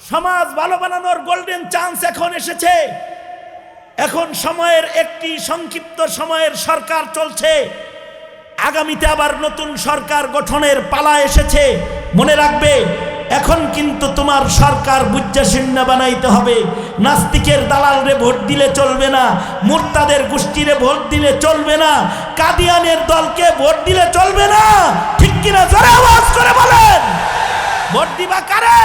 সমাজ ভালো বানানোর গোল্ডেন চান্স এখন এসেছে। এখন সময়ের একটি সংক্ষিপ্ত সময়ের সরকার চলছে। আগামীতে আবার নতুন সরকার গঠনের পালা এসেছে। মনে রাখবে, এখন কিন্তু তোমার সরকার বুজ্জাশীর্ণ বানাইতে হবে। নাস্তিকের দালালরে ভোট দিলে চলবে না, মুরতাদের গোষ্ঠীরে ভোট দিলে চলবে না, কাদিয়ানের দলকে ভোট দিলে চলবে না। ঠিক কিনা? জোরে আওয়াজ করে বলেন। ভোট দিবা কারে?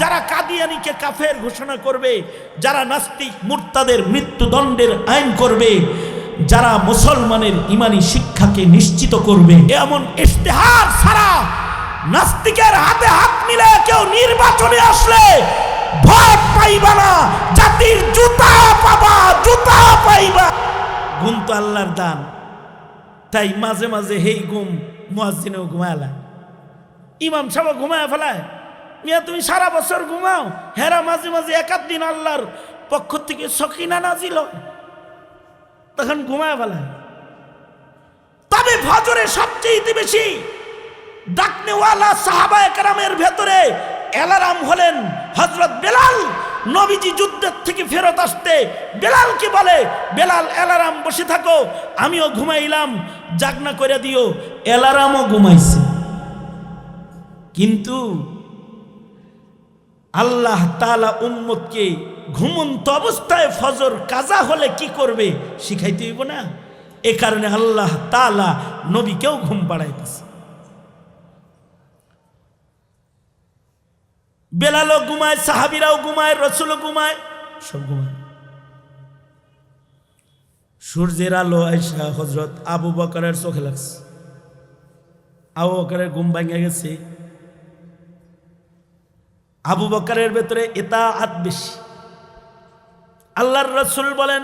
যারা কাদিয়ানিকে কাফের ঘোষণা করবে, যারা নাস্তিক মুরতাদের মৃত্যুদণ্ডের আইন করবে, যারা মুসলমানের ইমানি শিক্ষাকে নিশ্চিত করবে এমন ইশতেহার ছাড়া নাস্তিকের হাতে হাত মিলে কেউ নির্বাচনে আসলে ভোট পাইবা না, জাতির জুতা পাবা, জুতা পাইবা। ঘুম তো আল্লাহর দান, তাই মাঝে মাঝে হেই গুম মুয়াজ্জিনেও ঘুমালা ইমাম সাহেব ঘুমায় ফেলায়। মিয়া তুমি সারা বছর ঘুমাও? হেরা মাঝে মাঝে একাধ দিন আল্লাহর পক্ষ থেকে সকিনা নাজিল। তখন ঘুমায় ফেলায়। তবে ফজরে সবচেয়ে বেশি ডাকনেওয়ালা সাহাবা একরামের ভেতরে অ্যালারাম হলেন হজরত বেলাল। নবীজি যুদ্ধের থেকে ফেরত আসতে বেলালকে বলে, বেলাল, অ্যালারাম বসে থাকো, আমিও ঘুমাইলাম। জাগনা করে দিও, অ্যালারামও ঘুমাইছে। কিন্তু আল্লাহ তালা উম্মতকে ঘুমন্ত অবস্থায় ফজর, কাজা হলে কি করবে শিখাইতে হইব না। এ কারণে আল্লাহ তালা নবীকেও ঘুম পাড়াইতেছে বেলালও ঘুমায়, সাহাবিরাও ঘুমায়, রসুলও ঘুমায়, সব ঘুমায়। সূর্যের আলো আয়সা হজরত আবু বকরের চোখে লাগছে। আবু বকরের ঘুম ভাঙে গেছে। আবু বকরের ভেতরে এটা হাত বেশি আল্লাহর রসুল বলেন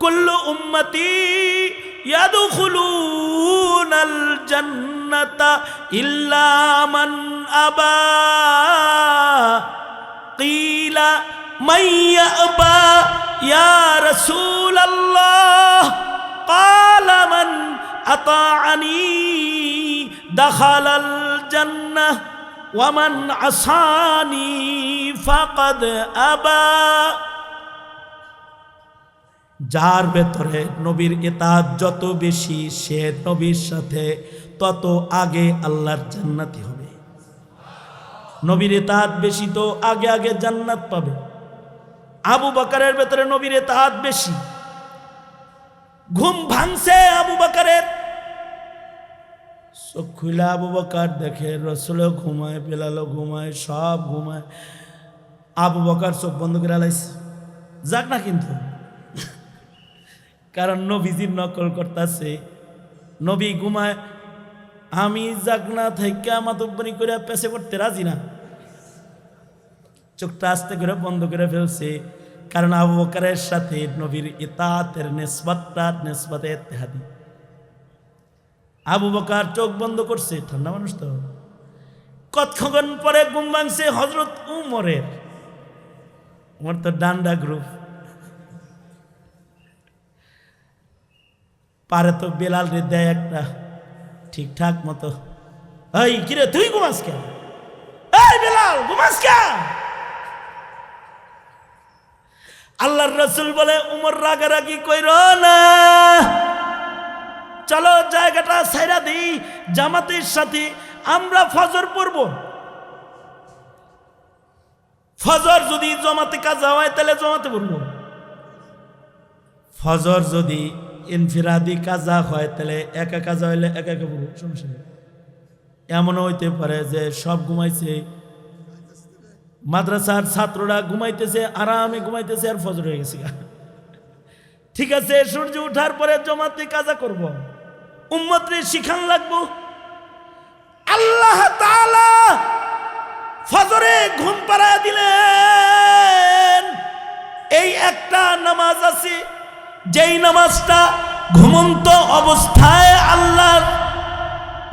কুল্লু উম্মতি ইয়াদখুলুনাল জান্নাতা ইল্লা মান আবা কিলা মান ইয়াবা ইয়া রাসূলাল্লাহ قال من أطاعني دخل الجنة ওয়ামান আসানি ফাকাদ আবা। যার ভেতরে নবীর এতাজ যত বেশি, সে নবীর সাথে তত আগে আল্লাহর জান্নাতি হবে। নবীর এতাজ বেশি তো আগে আগে জান্নাত পাবে। আবু বাকারের ভেতরে নবীর এতাজ বেশি। ঘুম ভাঙছে আবু বাকারের। চোখ খুলে আবু বকার দেখে, রসুলও ঘুমায়, বেলালও ঘুমায়, সব ঘুমায়। আবু বকার চোখ বন্ধ করে আলাইছে। যাক না কিন্তু। কারণ নবীজির নকল করতেছে নবী ঘুমায়, আমি যাক জাগনা থেকে মাতব্বরি করে পেছে করতে রাজি না। চোখটা আস্তে করে বন্ধ করে ফেলছে। কারণ আবু বকারের সাথে নবীর ইতাতের নেসবাতটা নেসবাতে এতেহাদি আবু বকার চোখ বন্ধ করছে, ঠান্ডা মানুষ তো। কতক্ষণ পরে ঘুম হজরত উমরের। উমর তো ডান্ডা গ্রুপ। পারে তো বেলাল রে দেয় একটা ঠিকঠাক মতো। এই কিরে তুই ঘুমাস কেন? এই বেলাল, ঘুমাস কেন? আল্লাহর রসুল বলে, উমর রাগারাগি কইর না। চলো জায়গাটা সাইরা দিই, জামাতের সাথে আমরা ফজর পড়ব। ফজর যদি জমাতে কাজা হয়, তাহলে জমাতে পড়ব। ফজর যদি ইনফিরাদি কাজা হয়, তাহলে একা কাজা হইলে একা একা পড়ব, সমস্যা নেই। এমনও হইতে পারে যে সব ঘুমাইছে, মাদ্রাসার ছাত্ররা ঘুমাইতেছে, আরামে ঘুমাইতেছে আর ফজর হয়ে গেছে ঠিক আছে, সূর্য উঠার পরে জমাতে কাজা করব। উম্মতরে শিখান লাগবো। আল্লাহ তাআলা ফজরে ঘুম পাড়ায় দিলেন। এই একটা নামাজ আছে, যেই নামাজটা ঘুমন্ত অবস্থায় আল্লাহর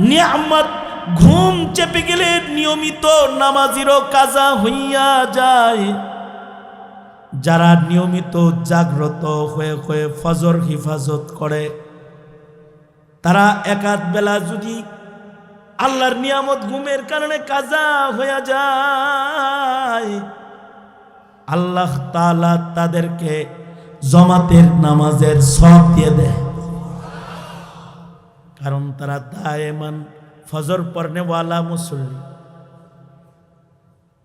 নিয়ামত, ঘুম চেপে গেলে নিয়মিত নামাজিরও কাজা হইয়া যায়। যারা নিয়মিত জাগ্রত হয়ে হয়ে ফজর হিফাজত করে তারা একাত বেলা যদি আল্লাহর নিয়ামত ঘুমের কারণে কাজা হয়ে যায়, আল্লাহ তালা তাদেরকে জমাতের নামাজের সব দিয়ে দেয়। কারণ তারা দায়মান, ফজর পড়নেওয়ালা মুসল্লি।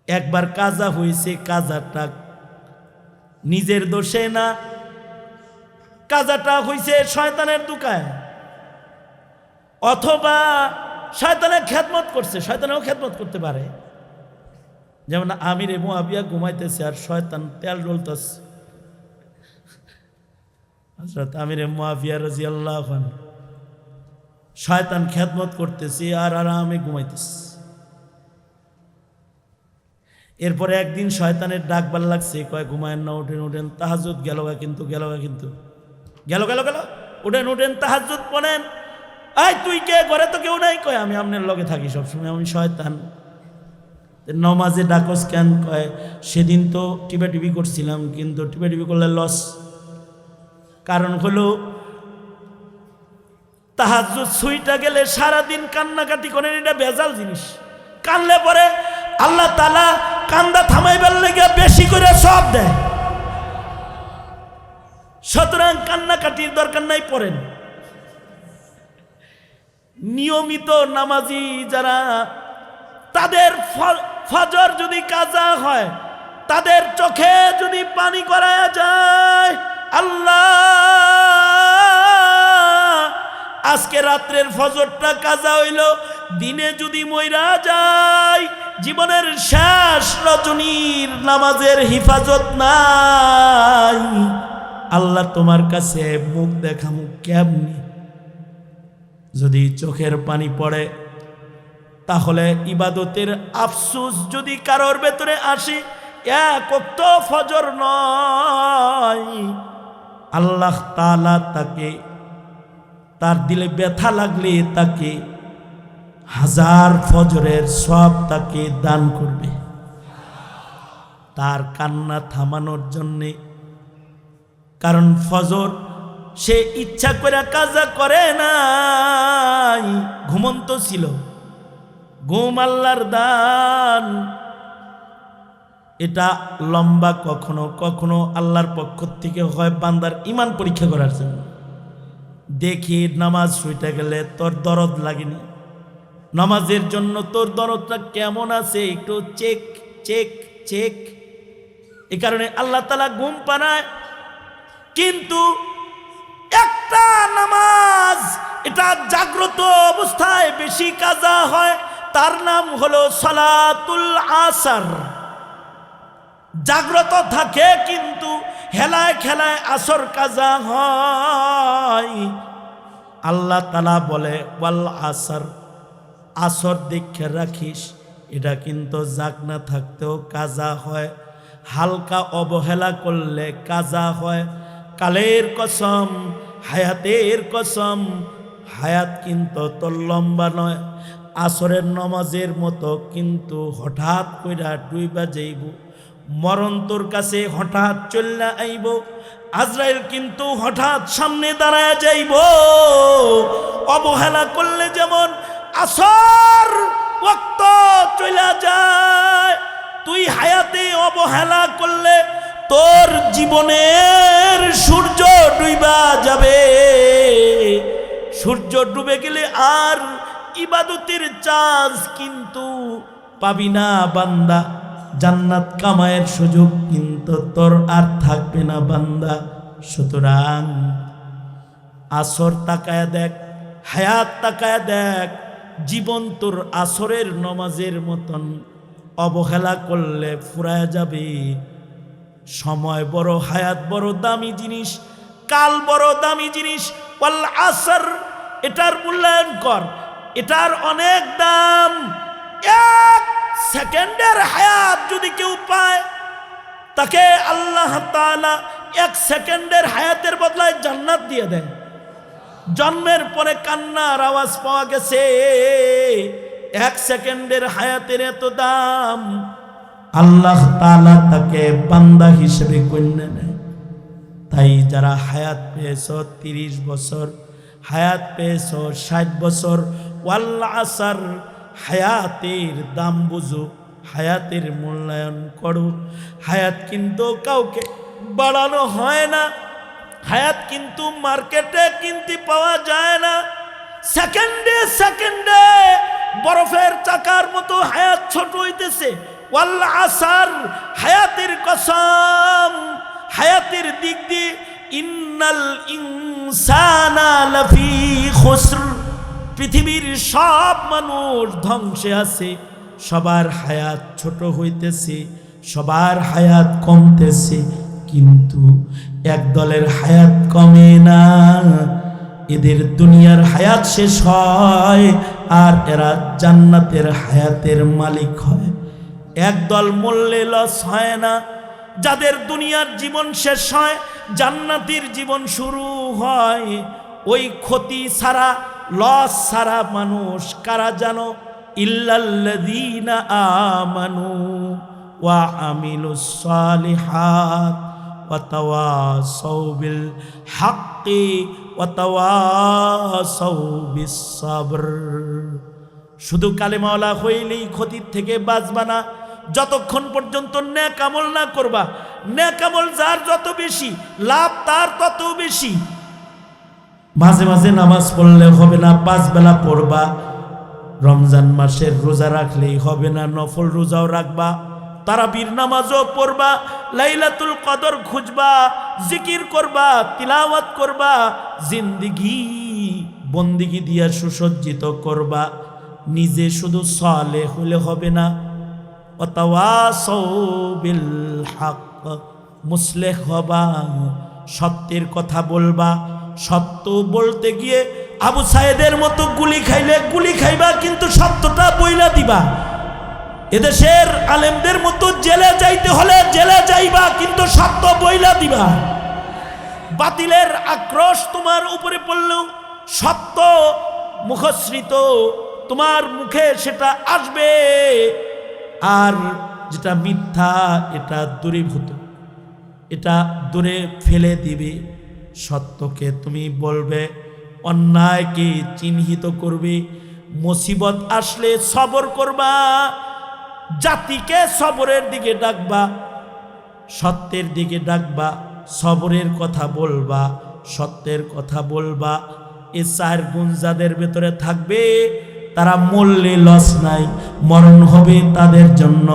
একবার কাজা হয়েছে কাজাটা নিজের দোষে না, কাজাটা হয়েছে শয়তানের দুকায়। অথবা শয়তানের খেদমত করছে, শয়তানেও খেদমত করতে পারে। যেমন আমির এবং আবিয়া ঘুমাইতেছে আর শয়তান তেল ডলতেছে হজরত আমির মুআবিয়া রাজিয়াল্লাহ আনহু। শয়তান খেদমত করতেছি আর আরামে ঘুমাইতেছি। এরপরে একদিন শয়তানের ডাক ভালো লাগছে, কয়, ঘুমায়েন না, উঠেন উঠেন তাহাজুদ গেল কিন্তু গেল কিন্তু। গেল গেল গেল, উঠেন উঠেন তাহাজুদ পড়েন। আয়, তুই কে? ঘরে তো কেউ নাই? কয়, আমি আপনার লগে থাকি সবসময়, আমি শয়তান। নমাজে ডাকস কেন কয়, সেদিন তো টিপা করছিলাম, কিন্তু টিপা করলে লস কারণ হলো তাহাজুদ সুইটা গেলে সারাদিন কান্নাকাটি করেন, এটা বেজাল জিনিস। কানলে পরে আল্লাহ তালা কান্দা থামাইবার লেগে বেশি করে সব দেয়। সুতরাং কান্নাকাটির দরকার নাই, পড়েন। নিয়মিত নামাজি যারা, তাদের ফজর যদি কাজা হয়, তাদের চোখে যদি পানি করা যায়, আল্লাহ! আজকে রাত্রের ফজরটা কাজা হইল, দিনে যদি মইরা যায়, জীবনের শেষ রজনীর নামাজের হিফাজত নাই। আল্লাহ তোমার কাছে মুখ দেখামু কেমনি? যদি চোখের পানি পড়ে, তাহলে ইবাদতের আফসুস যদি কারোর ভেতরে আসে, এক ফজর নয়। আল্লাহ তালা তাকে, তার দিলে ব্যথা লাগলে তাকে, হাজার ফজরের সব তাকে দান করবে। তার কান্না থামানোর জন্যে, কারণ ফজর সে ইচ্ছা করে কাজা করে নাই। ঘুমন্ত ছিল। ঘুম আল্লাহর দান। এটা লম্বা কখনো কখনো আল্লাহর পক্ষ থেকে হয় বান্দার ইমান পরীক্ষা করার জন্য। দেখি নামাজ শুইতে গেলে তোর দরদ লাগেনি? নামাজের জন্য তোর দরদটা কেমন আছে? একটু চেক চেক চেক এ কারণে আল্লাহ তালা ঘুম পানায় কিন্তু একটা নামাজ, এটা জাগ্রত অবস্থায় বেশি কাজা হয়, তার নাম হলো সালাতুল আসার। জাগ্রত থাকে কিন্তু হেলায় খেলায় আসর কাজা হয়। আল্লাহ তালা বলে, ওয়াল আসর আসর দেখে রাখিস, এটা কিন্তু জাগ না থাকতেও কাজা হয়। হালকা অবহেলা করলে কাজা হয়। কালের কসম হায়াতের কসম, হায়াত কিন্তু তোর লম্বা নয়, আসরের নমাজের মতো কিন্তু হঠাৎ কইরা ডুইবা যাইব। মরণ তোর কাছে হঠাৎ চল্লা আইব, আজরাইল কিন্তু হঠাৎ সামনে দাঁড়ায় যাইব। অবহেলা করলে যেমন আসর ওক্ত চলে যায়, তুই হায়াতে অবহেলা করলে তোর জীবনের সূর্য ডুইবা যাবে। সূর্য ডুবে গেলে আর ইবাদতের চান্স কিন্তু পাবি না বান্দা। জান্নাত কামায়ের সুযোগ কিন্তু তোর আর থাকবে না বান্দা। সুতরাং আসর তাকায় দেখ, হায়াত তাকায় দেখ, জীবন তোর আসরের নমাজের মতন। অবহেলা করলে ফুরায় যাবে। সময় বড়, হায়াত বড়, দামি জিনিস, কাল বড়, দামি জিনিস, ওয়াল আসর, এটার মূল্যায়ন কর। এটার অনেক দাম। এক সেকেন্ডের হায়াত যদি কেউ পায়, তাকে আল্লাহ তাআলা এক সেকেন্ডের হায়াতের বদলায় জান্নাত দিয়ে দেন জন্মের পরে কান্নার আওয়াজ পাওয়া গেছে। এক সেকেন্ডের হায়াতের এত দাম। আল্লাহ তাআলা তাকে বান্দা হিসেবে গণ্য নেয়। তাই যারা হায়াত পেয়েছ, তিরিশ বছর হায়াত পেয়েছ, ষাট বছর, ওয়াল্লা আসার হায়াতের দাম বুঝো, হায়াতের মূল্যায়ন করো। হায়াত কিন্তু কাউকে বাড়ানো হয় না। হায়াত কিন্তু মার্কেটে কিনতে পাওয়া যায় না। সেকেন্ডে সেকেন্ডে বরফের চাকার মতো হায়াত ছোট হইতেছে। ওয়াল্লা আসার হায়াতের কসম, হায়াতের দিক দিয়ে ইন্নাল ইনসানা লাফি খুসর। পৃথিবীর সব মানুষ ধ্বংসে আছে, সবার হায়াত ছোট হইতেছে, সবার হায়াত কমতেছে, কিন্তু এক দলের হায়াত কমে না। এদের দুনিয়ার হায়াত শেষ হয়, আর এরা জান্নাতের হায়াতের মালিক হয়। একদল মূল্যে লস হয় না। যাদের দুনিয়ার জীবন শেষ হয়, জান্নাতির জীবন শুরু হয়। ওই ক্ষতি ছাড়া, লস ছাড়া মানুষ কারা জানো? ইল্লাল্লাযীনা আমানু ওয়া আমিলুস বিল সাবর। শুধু কালেমাওয়ালা হইলেই ক্ষতির থেকে বাঁচবা না। যতক্ষণ পর্যন্ত ন্যাক আমল না করবা, ন্যাক আমল যার যত বেশি, লাভ তার তত বেশি। মাঝে মাঝে নামাজ পড়লে হবে না, পাঁচ বেলা পড়বা। রমজান মাসের রোজা রাখলেই হবে না, নফল রোজাও রাখবা। তারাবির নামাজও পড়বা, লাইলাতুল কদর খুঁজবা, জিকির করবা, তিলাওয়াত করবা, জিন্দিগি, বন্দিগি দিয়া সুসজ্জিত করবা। নিজে শুধু সলে হলে হবে না মুসলেহ হবা, সত্যের কথা বলবা। সত্য বলতে গিয়ে আবু সাহেদের মতো গুলি খাইলে গুলি খাইবা, কিন্তু সত্যটা বইলা দিবা। এদেশের আলেমদের মতো জেলে যাইতে হলে জেলে যাইবা, কিন্তু সত্য বইলা দিবা। বাতিলের আক্রোশ তোমার উপরে পড়লেও সত্য মুখশ্রিত তোমার মুখে সেটা আসবে। আর যেটা মিথ্যা, এটা দূরীভূত। এটা দূরে ফেলে দিবে। সত্যকে তুমি বলবে, অন্যায়কে চিহ্নিত করবে। মুসিবত আসলে সবর করবা, জাতিকে সবরের দিকে ডাকবা, সত্যের দিকে ডাকবা, সবরের কথা বলবা, সত্যের কথা বলবা। এ চার গুণ যাদের ভেতরে থাকবে তারা মরলে লস নাই, মরণ হবে তাদের জন্য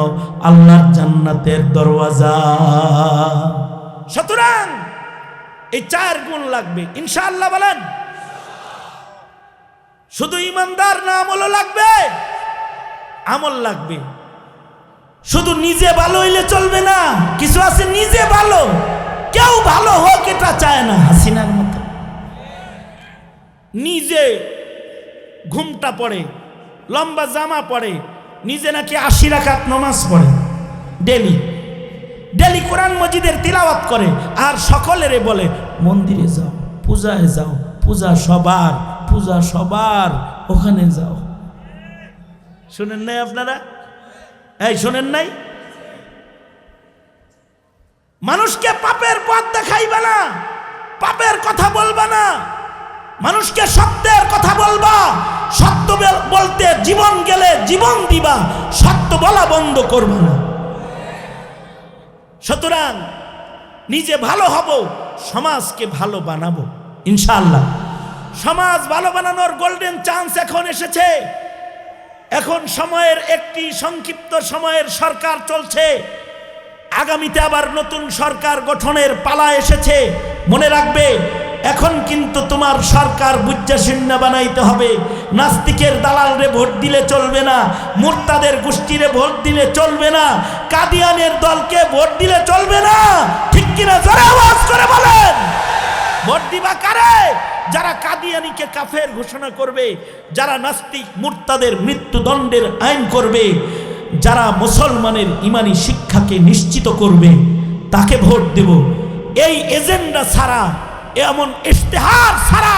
আল্লাহর জান্নাতের দরওয়াজা। সুতরাং এই চার গুণ লাগবে, ইনশাআল্লাহ বলেন। শুধু ইমানদার না আমলও লাগবে, আমল লাগবে। শুধু নিজে ভালো হইলে চলবে না, কিছু আছে নিজে ভালো, কেউ ভালো হোক এটা চায় না, হাসিনার মতো। নিজে ঘুমটা পড়ে, লম্বা জামা পড়ে, নিজে নাকি আশি রাখাত নমাজ পড়ে, ডেলি। ডেলি কোরআন মজিদের তিলাওয়াত করে, আর সকলেরে বলে, মন্দিরে যাও, পূজায় যাও, পূজা সবার পূজা সবার, ওখানে যাও। শুনেন নাই আপনারা? এই, শোনেন নাই? মানুষকে পাপের পথ দেখাইবে না, পাপের কথা বলবে না, মানুষকে সত্যের কথা বলবা। সত্য বলতে জীবন গেলে জীবন দিবা, সত্য বলা বন্ধ করবা না। সুতরাং নিজে ভালো হব, সমাজকে ভালো বানাবো, ইনশাআল্লাহ। সমাজ ভালো বানানোর গোল্ডেন চান্স এখন এসেছে। এখন সময়ের একটি সংক্ষিপ্ত সময়ের সরকার চলছে। আগামীতে আবার নতুন সরকার গঠনের পালা এসেছে। মনে রাখবে এখন কিন্তু তোমার সরকার বুজ্জাশূন্য বানাইতে হবে। নাস্তিকের দালালরে ভোট দিলে চলবে না, মুরতাদের গোষ্ঠীরে ভোট দিলে চলবে না, কাদিয়ানের দলকে ভোট দিলে চলবে না। ঠিক কিনা? জোরে আওয়াজ করে বলেন। ভোট দিবা কারে? যারা কাদিয়ানিকে কাফের ঘোষণা করবে, যারা নাস্তিক মুরতাদের মৃত্যুদণ্ডের আইন করবে, যারা মুসলমানের ইমানি শিক্ষাকে নিশ্চিত করবে, তাকে ভোট দেব। এই এজেন্ডা ছাড়া এমন ইশতেহার ছাড়া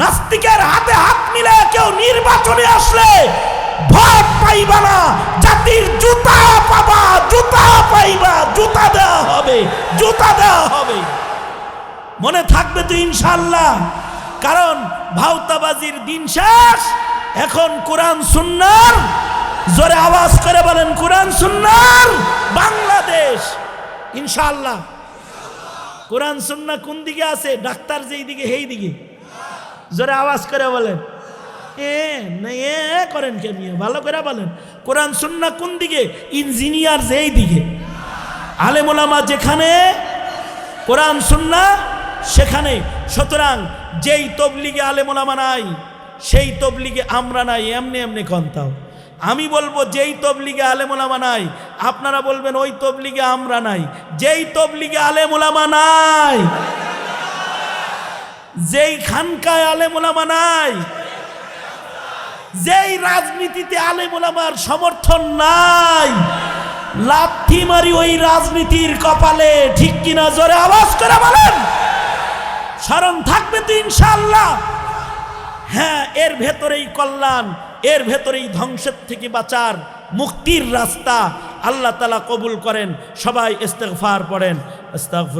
নাস্তিকের হাতে হাত মিলে কেউ নির্বাচনে আসলে ভোট পাইবা না। জাতির জুতা পাবা, জুতা পাইবা, জুতা দেওয়া হবে, জুতা দেওয়া হবে। মনে থাকবে তো ইনশাল্লাহ কারণ ভাওতাবাজির দিন শেষ, এখন কোরআন সুন্নার, জোরে আওয়াজ করে বলেন, কোরআন সুন্নার বাংলাদেশ, ইনশাআল্লাহ। কোরআন সুন্না কোন দিকে আছে? ডাক্তার যেই দিকে, সেই দিকে। জোরে আওয়াজ করে বলেন। এ এ করেন কে মিয়া? ভালো করে বলেন। কোরআন সুন্না কোন দিকে? ইঞ্জিনিয়ার যেই দিকে। আলেমোলামা যেখানে, কোরআন সুন্না সেখানে। সুতরাং যেই তবলিগে আলেমোলামা নাই, সেই তবলিগে আমরা নাই, এমনি এমনি কন্তাও আমি বলব, যেই তবলিগে আলেমোলামা নাই, আপনারা বলবেন, ওই তবলিগে আমরা নাই। যেই তবলিগে আলেমোলামা নাই, যেই খানকায় আলেমোলামা নাই, যেই রাজনীতিতে আলেমোলামার সমর্থন নাই, লাথি মারি ওই রাজনীতির কপালে, ঠিক কিনা জোরে আওয়াজ করে বলেন। স্মরণ থাকবে তো ইনশাল্লাহ হ্যাঁ এর ভেতরেই কল্যাণ। এর ভেতরেই ধ্বংসের থেকে বাঁচার মুক্তির রাস্তা আল্লাহ তালা কবুল করেন। সবাই ইস্তেকফার পড়েন।